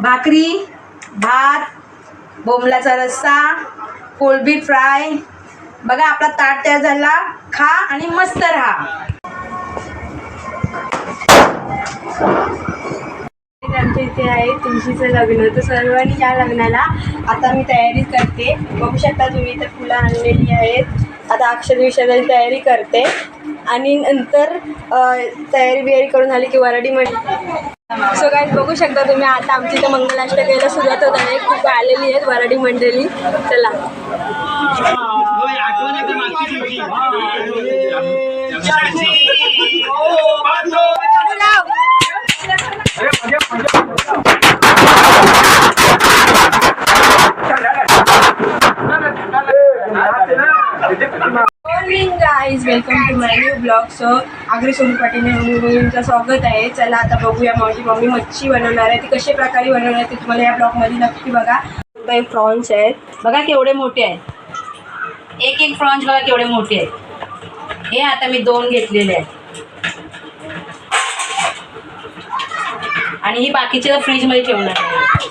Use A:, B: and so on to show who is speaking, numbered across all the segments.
A: भाकरी भात बोंबलाचा रस्सा कोळबी फ्राय बघा आपला ताट तयार झाला. खा आणि मस्त राहा.
B: आमच्या इथे आहे तुळशीचं लग्न. तर सर्वांनी या लग्नाला आता मी तयारी करते. बघू शकता तुम्ही इथे फुलं आणलेली आहेत. आता अक्षरविषयाची तयारी करते. आणि नंतर तयारी बियारी करून झाली की वराडी म्हणजे सो काय बघू शकता तुम्ही आता आमची इथे मंगलाष्टकाला सुरुवात होत आहे. खूप आलेली आहेत वराडी मंडळी. चला. Welcome to my new blog so agro Sonu Patil मुलींचं स्वागत आहे. चला आता बघूया माझी मम्मी मच्छी बनवणार आहे. ती कशा प्रकारे बनवणार आहे ते तुम्हाला या ब्लॉगमध्ये नक्की बघा. काही फ्रॉन्स आहेत.
A: बघा केवढे मोठे आहेत. एक एक फ्रॉन्स बघा केवढे मोठे आहेत. हे आता मी दोन घेतलेले आहेत. आणि ही बाकीचे फ्रीजमध्ये ठेवणार आहे.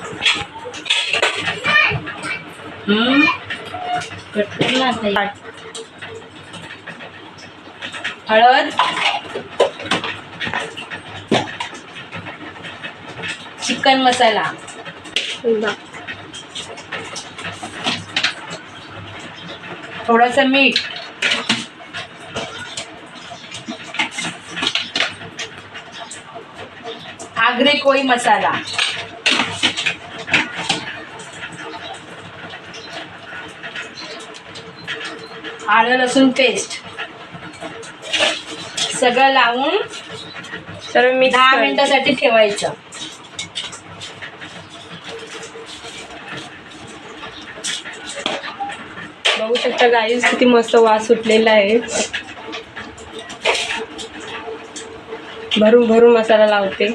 A: हळद. चिकन मसाला. थोडंसं मीठ. आगरी कोळी मसाला. आलं लसूण पेस्ट सगळं लावून
B: तर मी
A: दहा मिनिटासाठी ठेवायचं.
B: शकता गाईज किती मस्त वास सुटलेला आहे. भरून भरून मसाला लावते.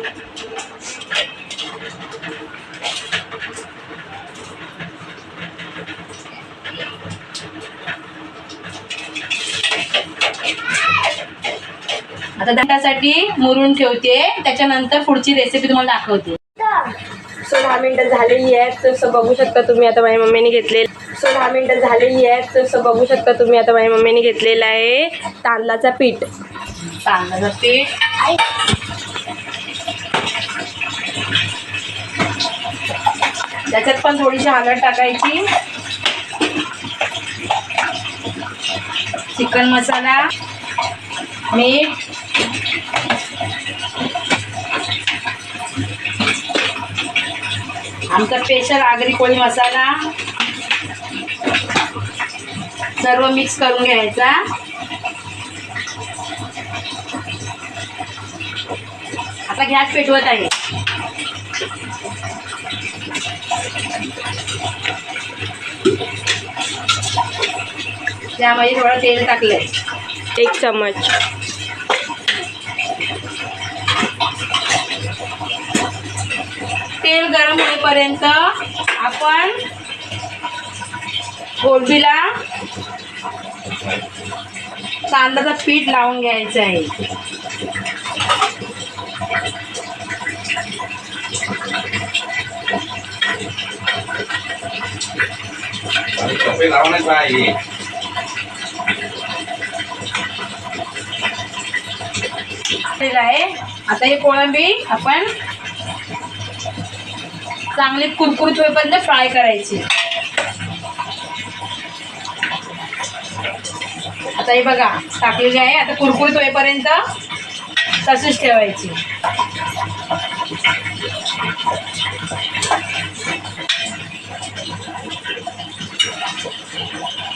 A: आता दंडासाठी मुरून ठेवते. त्याच्यानंतर पुढची रेसिपी तुम्हाला दाखवते.
B: सो दहा मिनिटं झालेली आहेत तसं बघू शकता तुम्ही आता माझ्या मम्मीने घेतले सो दहा मिनिटं झालेली आहेत तसं बघू शकता तुम्ही आता माझ्या मम्मीने घेतलेलं आहे तांदळाचा पीठ.
A: तांदळाचं पीठ. त्याच्यात पण थोडीशी हळद टाकायची. चिकन मसाला मीठ आमचा स्पेशल आगरी कोळी मसाला? सर्व मिक्स करून घ्यायचा. आता गॅस पेटवत आहे. त्यामध्ये थोडं तेल टाकलंय.
B: एक चमच.
A: तेल गरम होईपर्यंत आपण कोलबीला तांदळाचं पीठ लावून घ्यायचं आहे. आहे. आता हे कोळंबी आपण चांगली कुरकुरीत होईपर्यंत फ्राय करायची आता हे बघा टाकलेली आहे आता कुरकुरीत होईपर्यंत तशीच ठेवायची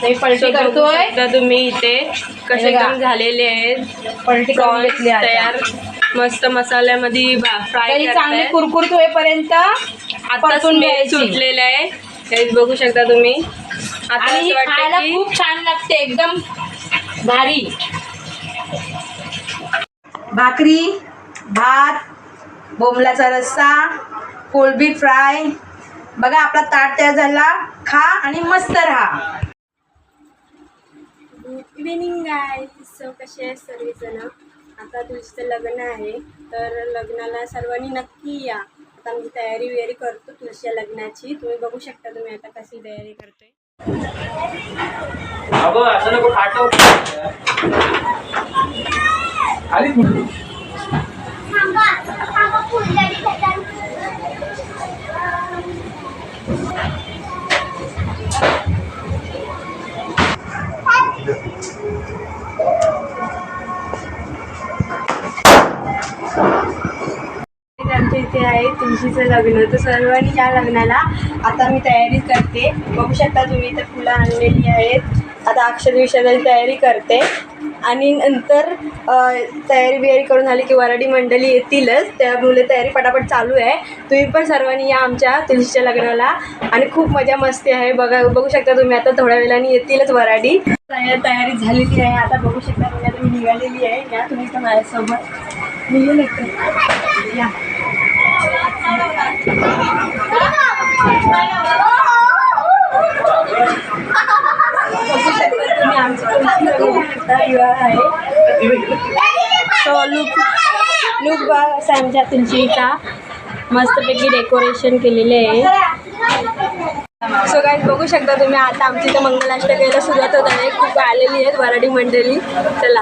A: ते पलटी करतोय
B: तुम्ही इथे कसे. एकदम झालेले आहेत
A: पलटी करून घेतली.
B: तयार मस्त मसाल्यामध्ये फ्राय
A: चांगली कुरकुरीत होईपर्यंत
B: आता
A: परतून घ्यायची.
B: सुटलेलं आहे. हे बघू शकता तुम्ही. आता
A: ही खूप छान लागते एकदम भारी. भाकरी भात बोंबलाचा रस्सा कोलबी फ्राय. बघा आपला ताट तयार झाला. खा आणि मस्त राहा.
B: गुड इव्हिनिंग गाय सो कसे आहेत सर्वजण? आता तुझं लग्न आहे तर लग्नाला सर्वांनी नक्की या. आता मी तयारी वगैरे करतो तुळशीच्या लग्नाची. तुम्ही बघू शकता तुम्ही आता कशी तयारी करतोय. इथे आहे तुळशीचं लग्न तर सर्वांनी या लग्नाला आता मी तयारी करते. बघू शकता तुम्ही इथे फुलं आणलेली आहेत. आता अक्षरविषयाची तयारी करते. आणि नंतर तयारी बियारी करून आली की वराडी मंडळी येतीलच. त्यामुळे तयारी पटापट चालू आहे. तुम्ही पण सर्वांनी या आमच्या तुळशीच्या लग्नाला. आणि खूप मजा मस्ती आहे. बघा बघू शकता तुम्ही आता थोड्या वेळाने येतीलच वराडी. तयारी झालेली आहे. आता बघू शकता तुम्ही आता मी निघालेली आहे. या तुम्ही तर माझ्यासोबत. निघून या बघू शकता तुम्ही आमचं तुळशी बघू शकता विवाह आहे सो लुक लुक बघ असा आमच्या इथं मस्तपैकी डेकोरेशन केलेले आहे. सो काय बघू शकता तुम्ही आता आमची इथं मंगलाष्टकाला सुरुवात होत आहे. खूप आलेली आहेत वराडी मंडळी. चला.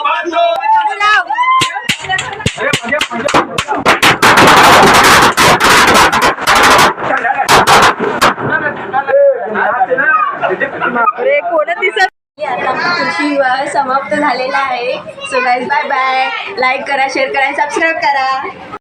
B: समाप्त झालेला आहे. So guys bye bye like करा शेअर करा सबस्क्राईब करा.